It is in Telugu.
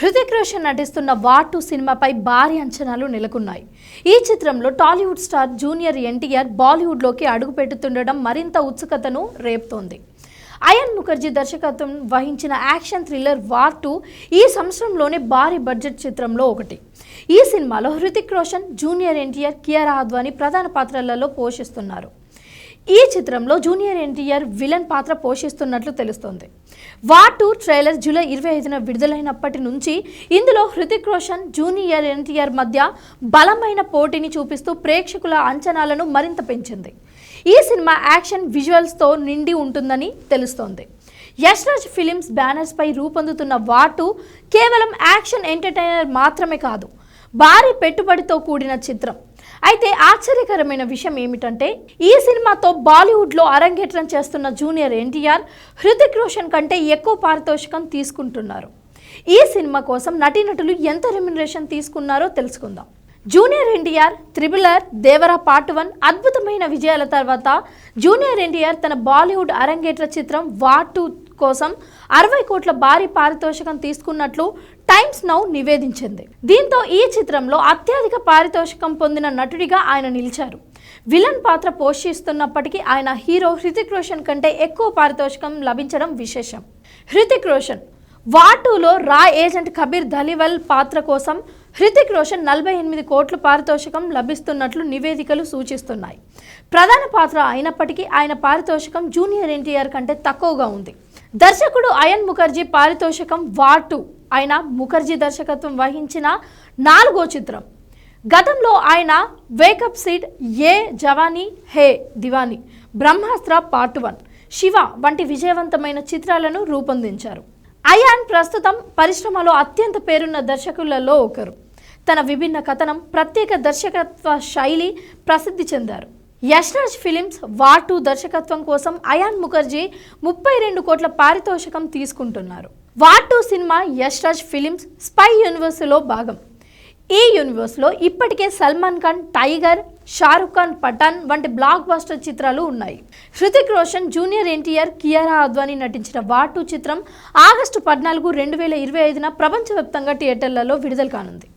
హృతిక్ రోషన్ నటిస్తున్న వాటు సినిమాపై భారీ అంచనాలు నెలకొన్నాయి. ఈ చిత్రంలో టాలీవుడ్ స్టార్ జూనియర్ ఎన్టీఆర్ బాలీవుడ్లోకి అడుగుపెడుతుండడం మరింత ఉత్సుకతను రేపుతోంది. అయన్ ముఖర్జీ దర్శకత్వం వహించిన యాక్షన్ థ్రిల్లర్ వార్ టూ ఈ సంవత్సరంలోనే భారీ బడ్జెట్ చిత్రంలో ఒకటి. ఈ సినిమాలో హృతిక్ రోషన్ జూనియర్ ఎన్టీఆర్ కియారా అద్వానీ ప్రధాన పాత్రలలో పోషిస్తున్నారు. ఈ చిత్రంలో జూనియర్ ఎన్టీఆర్ విలన్ పాత్ర పోషిస్తున్నట్లు తెలుస్తోంది. వార్ టూ ట్రైలర్ జూలై ఇరవై ఐదున విడుదలైనప్పటి నుంచి ఇందులో హృతిక్ రోషన్ జూనియర్ ఎన్టీఆర్ మధ్య బలమైన పోటీని చూపిస్తూ ప్రేక్షకుల అంచనాలను మరింత పెంచింది. ఈ సినిమా యాక్షన్ విజువల్స్తో నిండి ఉంటుందని తెలుస్తోంది. యశ్రాజ్ ఫిలిమ్స్ బ్యానర్స్పై రూపొందుతున్న వాటు కేవలం యాక్షన్ ఎంటర్టైనర్ మాత్రమే కాదు భారీ పెట్టుబడితో కూడిన చిత్రం. అయితే ఆశ్చర్యకరమైన విషయం ఏమిటంటే ఈ సినిమాతో బాలీవుడ్లో అరంగేట్రం చేస్తున్న జూనియర్ ఎన్టీఆర్ హృతిక్ రోషన్ కంటే ఎక్కువ పారితోషికం తీసుకుంటున్నారు. ఈ సినిమా కోసం నటీనటులు ఎంత రెమ్యునరేషన్ తీసుకున్నారో తెలుసుకుందాం. Junior NTR triple R Devara part one అద్భుతమైన విజయాల తర్వాత జూనియర్ ఎన్టీఆర్ తన బాలీవుడ్ అరంగేట్ర చిత్రం వార్ టూ కోసం అరవై కోట్ల భారీ పారితోషికం తీసుకున్నట్లు టైమ్స్ నౌ నివేదించింది. దీంతో ఈ చిత్రంలో అత్యధిక పారితోషికం పొందిన నటుడిగా ఆయన నిలిచారు. విలన్ పాత్ర పోషిస్తున్నప్పటికీ ఆయన హీరో హృతిక్ రోషన్ కంటే ఎక్కువ పారితోషికం లభించడం విశేషం. హృతిక్ రోషన్ వాటూలో రా ఏజెంట్ కబీర్ ధలివల్ పాత్ర కోసం హృతిక్ రోషన్ నలభై ఎనిమిది కోట్ల పారితోషికం లభిస్తున్నట్లు నివేదికలు సూచిస్తున్నాయి. ప్రధాన పాత్ర అయినప్పటికీ ఆయన పారితోషికం జూనియర్ ఎన్టీఆర్ కంటే తక్కువగా ఉంది. దర్శకుడు అయన్ ముఖర్జీ పారితోషికం వాటు ఆయన ముఖర్జీ దర్శకత్వం వహించిన నాలుగో చిత్రం. గతంలో ఆయన wake up Sid Yeh Jawaani Hai Deewani Brahmastra part one Shiva వంటి విజయవంతమైన చిత్రాలను రూపొందించారు. అయాన్ ప్రస్తుతం పరిశ్రమలో అత్యంత పేరున్న దర్శకులలో ఒకరు. తన విభిన్న కథనం ప్రత్యేక దర్శకత్వ శైలి ప్రసిద్ధి చెందారు. యశ్రాజ్ ఫిలిమ్స్ వార్ టూ దర్శకత్వం కోసం అయాన్ ముఖర్జీ ముప్పై రెండు కోట్ల పారితోషికం తీసుకుంటున్నారు. War two cinema Yashraj films spy యూనివర్స్లో భాగం. ఈ యూనివర్స్లో ఇప్పటికే సల్మాన్ ఖాన్ టైగర్ షారుఖ్ ఖాన్ పఠాన్ వంటి బ్లాక్ బస్టర్ చిత్రాలు ఉన్నాయి. హృతిక్ రోషన్ జూనియర్ ఎన్టీఆర్ కియారా అద్వానీ నటించిన వార్ టూ చిత్రం ఆగస్టు పద్నాలుగు రెండు వేల ఇరవై ఐదున ప్రపంచవ్యాప్తంగా థియేటర్లలో విడుదల కానుంది.